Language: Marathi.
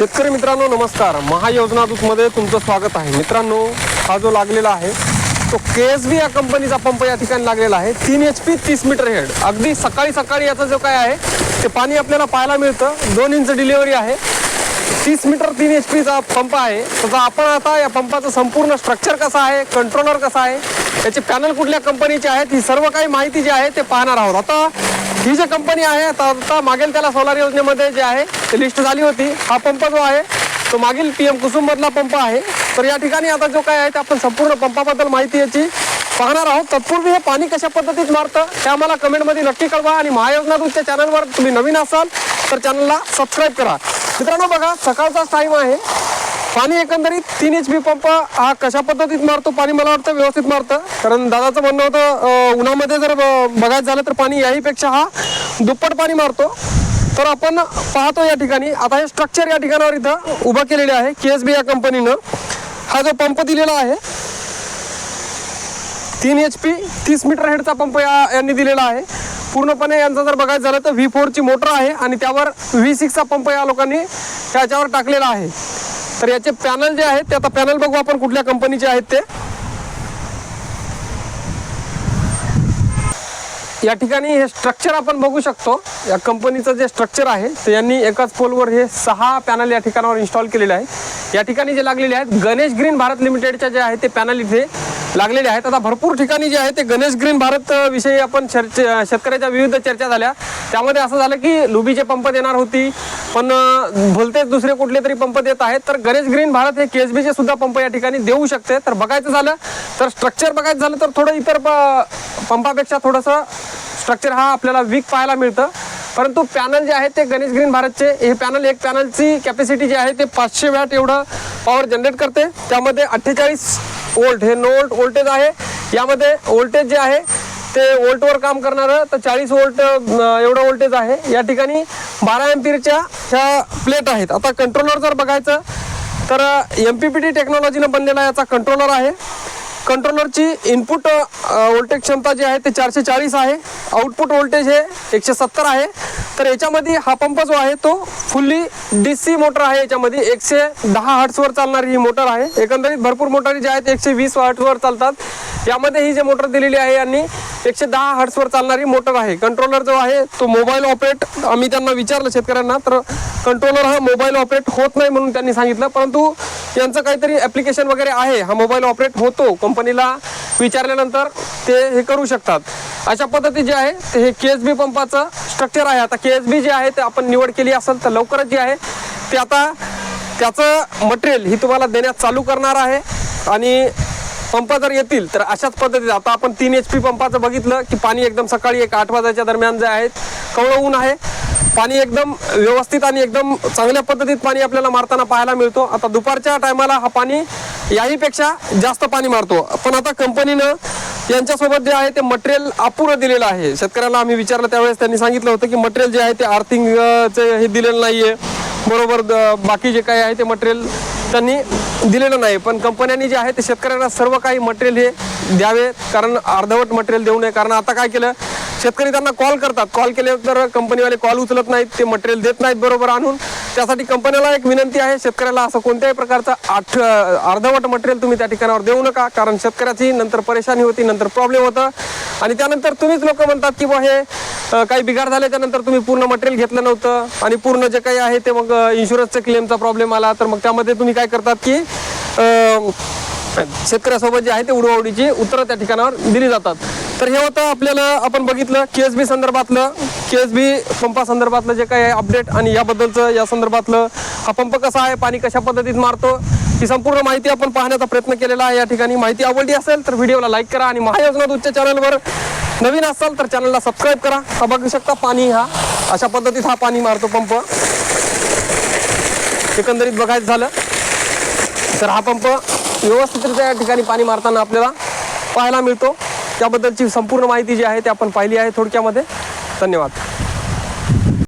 शेतकरी मित्रांनो नमस्कार. महायोजना दूतमध्ये तुमचं स्वागत आहे. मित्रांनो हा जो लागलेला आहे तो के एस बी या कंपनीचा पंप या ठिकाणी लागलेला आहे. तीन एच पी तीस मीटर हेड. अगदी सकाळी सकाळी याचा जो काय आहे ते पाणी आपल्याला पाहायला मिळतं. दोन इंच डिलिव्हरी आहे. तीस मीटर तीन एच पीचा पंप आहे. त्याचा आपण आता या पंपाचं संपूर्ण स्ट्रक्चर कसं आहे कंट्रोलर कसं आहे याचे पॅनल कुठल्या कंपनीचे आहेत ही सर्व काही माहिती जी आहे ते पाहणार आहोत. आता ही जी कंपनी आहे आता मागेल त्याला सोलार योजनेमध्ये जे आहे ते लिस्ट झाली होती. हा पंप जो आहे तो मागील पी एम कुसुम पंप आहे. तर या ठिकाणी आता जो काय आहे ते आपण संपूर्ण पंपाबद्दल माहिती याची पाहणार आहोत. तत्पूर्वी हे पाणी कशा पद्धतीत मारतं ते आम्हाला कमेंटमध्ये नक्की कळवा आणि महायोजना दूधच्या चॅनलवर तुम्ही नवीन असाल तर चॅनलला सबस्क्राईब करा. मित्रांनो बघा सकाळचाच टाईम आहे. पाणी एकंदरीत तीन एच पी पंप हा कशा पद्धतीत मारतो? पाणी मला वाटतं व्यवस्थित मारतं. कारण दादाचं म्हणणं होतं उन्हामध्ये जर ब- बघायचं झालं तर पाणी याहीपेक्षा हा दुप्पट पाणी मारतो. तर आपण पाहतो या ठिकाणी आता हे स्ट्रक्चर या ठिकाणावर इथं उभं केलेले आहे के एस बी या कंपनीनं हा जो पंप दिलेला आहे तीन एच पी तीस मीटर हेडचा पंप या यांनी दिलेला आहे. पूर्णपणे यांचा जर बघायचं झालं तर व्ही फोरची मोटर आहे आणि त्यावर व्ही सिक्सचा पंप या लोकांनी त्याच्यावर टाकलेला आहे. तर याचे पॅनल जे आहेत ते आता पॅनल बघू आपण कुठल्या कंपनीचे आहेत ते. या ठिकाणी हे स्ट्रक्चर आपण बघू शकतो. या कंपनीचं जे स्ट्रक्चर आहे ते यांनी एकाच पोलवर हे सहा पॅनल या ठिकाणावर इन्स्टॉल केलेले आहे या ठिकाणी जे लागलेले आहेत गणेश ग्रीन भारत लिमिटेडच्या जे आहे ते पॅनल इथे लागलेले आहेत. आता भरपूर ठिकाणी जे आहे ते गणेश ग्रीन भारत विषयी आपण चर्चे शेतकऱ्याच्या विविध चर्चा झाल्या. त्यामध्ये असं झालं की लुबीचे पंप देणार होती. पण भलतेच दुसरे कुठले तरी पंप देत आहेत. तर गणेश ग्रीन भारत हे केएसबीचे सुद्धा पंप या ठिकाणी देऊ शकते. तर बघायचं झालं तर स्ट्रक्चर बघायचं झालं तर थोडं इतर प- पंपापेक्षा थोडंसं स्ट्रक्चर हा आपल्याला वीक पाहायला मिळतं. परंतु पॅनल जे आहे ते गणेश ग्रीन भारतचे हे पॅनल एक पॅनलची कॅपॅसिटी जी आहे ते पाचशे वॅट एवढं पॉवर जनरेट करते. त्यामध्ये अठ्ठेचाळीस वोल्ट हे नो वोल्ट व्होल्टेज आहे. यामध्ये व्होल्टेज जे आहे ते वोल्टवर काम करणारं तर चाळीस वोल्ट एवढं वोल्टेज आहे. या ठिकाणी बारा एम्पीरच्या ह्या प्लेट आहेत. आता कंट्रोलर जर बघायचं तर एम पी पी टी टेक्नॉलॉजीनं बनलेला याचा कंट्रोलर आहे. कंट्रोलरची इनपुट वोल्टेज क्षमता जी आहे ते चारशे चाळीस आहे. आउटपुट वोल्टेज हे एकशे सत्तर आहे. तर याच्यामध्ये हा पंप जो आहे तो फुल्ली डी सी मोटर आहे याच्यामध्ये. एकशे दहा हर्ट्सवर चालणारी ही मोटर आहे. एकंदरीत भरपूर मोटारी ज्या आहेत एकशे वीस हर्ट्सवर चालतात. यामध्ये ही जी मोटर दिलेली आहे यांनी एकशे दहा हर्ट्सवर चालणारी मोटर आहे. कंट्रोलर जो आहे तो मोबाईल ऑपरेट आम्ही त्यांना विचारलं शेतकऱ्यांना तर कंट्रोलर हा मोबाईल ऑपरेट होत नाही म्हणून त्यांनी सांगितलं. परंतु यांचं काहीतरी ॲप्लिकेशन वगैरे आहे हा मोबाईल ऑपरेट होतो. कंपनीला विचारल्यानंतर ते हे करू शकतात. अशा पद्धती जे आहे ते हे के एस बी पंपाचं स्ट्रक्चर आहे. आता के एस बी जे आहे ते आपण निवड केली असेल तर लवकरच जे आहे ते आता त्याचं मटेरियल ही तुम्हाला देण्यात चालू करणार आहे. आणि पंप जर येतील तर अशाच पद्धतीत आता आपण तीन एच पी पंपाचं बघितलं की पाणी एकदम सकाळी एक आठ वाजायच्या दरम्यान जे आहे कवळं ऊन आहे. पाणी एकदम व्यवस्थित आणि एकदम चांगल्या पद्धतीत पाणी आपल्याला मारताना पाहायला मिळतो. आता दुपारच्या टायमाला हा पाणी याहीपेक्षा जास्त पाणी मारतो. पण आता कंपनीनं यांच्यासोबत जे आहे ते मटेरियल अपुरं दिलेलं आहे. शेतकऱ्याला आम्ही विचारलं त्यावेळेस त्यांनी सांगितलं होतं की मटेरियल जे आहे ते आर्थिंगचे हे दिलेलं नाही आहे बरोबर द- बाकी जे काही आहे ते मटेरियल त्यांनी दिलेलं नाही. पण कंपन्यांनी जे आहे ते शेतकऱ्यांना सर्व काही मटेरियल हे द्यावे कारण अर्धवट मटेरियल देऊ नये. कारण आता काय केलं शेतकरी त्यांना कॉल करतात. कॉल केले तर कंपनीवाले कॉल उचलत नाहीत ते मटेरियल देत नाहीत बरोबर आणून. त्यासाठी कंपनीला एक विनंती आहे शेतकऱ्याला असं कोणत्याही प्रकारचं आठ अर्धवट मटेरियल तुम्ही त्या ठिकाणावर देऊ नका कारण शेतकऱ्याची नंतर परेशानी होती नंतर प्रॉब्लेम होतं. आणि त्यानंतर तुम्हीच लोक म्हणतात की बा हे काही बिघाड झाल्याच्यानंतर तुम्ही पूर्ण मटेरियल घेतलं नव्हतं. आणि पूर्ण जे काही आहे ते मग इन्शुरन्सचा क्लेमचा प्रॉब्लेम आला. तर मग त्यामध्ये तुम्ही काय करतात की शेतकऱ्यासोबत जे आहे ते उडवाउडीची उत्तरं त्या ठिकाणावर दिली जातात. तर हे होतं आपल्याला आपण बघितलं के एस बी संदर्भातलं के एस बी पंपासंदर्भातलं जे काही आहे अपडेट आणि याबद्दलचं या संदर्भातलं हा पंप कसा आहे पाणी कशा पद्धतीत मारतो ही संपूर्ण माहिती आपण पाहण्याचा प्रयत्न केलेला आहे. या ठिकाणी माहिती आवडली असेल तर व्हिडिओला लाईक करा आणि महायोजना दूधच्या चॅनलवर नवीन असाल तर चॅनलला सबस्क्राईब करा. हा बघू शकता पाणी हा अशा पद्धतीत हा पाणी मारतो पंप. एकंदरीत बघायचं झालं तर हा पंप व्यवस्थितरित्या या ठिकाणी पाणी मारताना आपल्याला पाहायला मिळतो. त्याबद्दलची संपूर्ण माहिती जी आहे ती आपण पाहिली आहे थोडक्यामध्ये. धन्यवाद.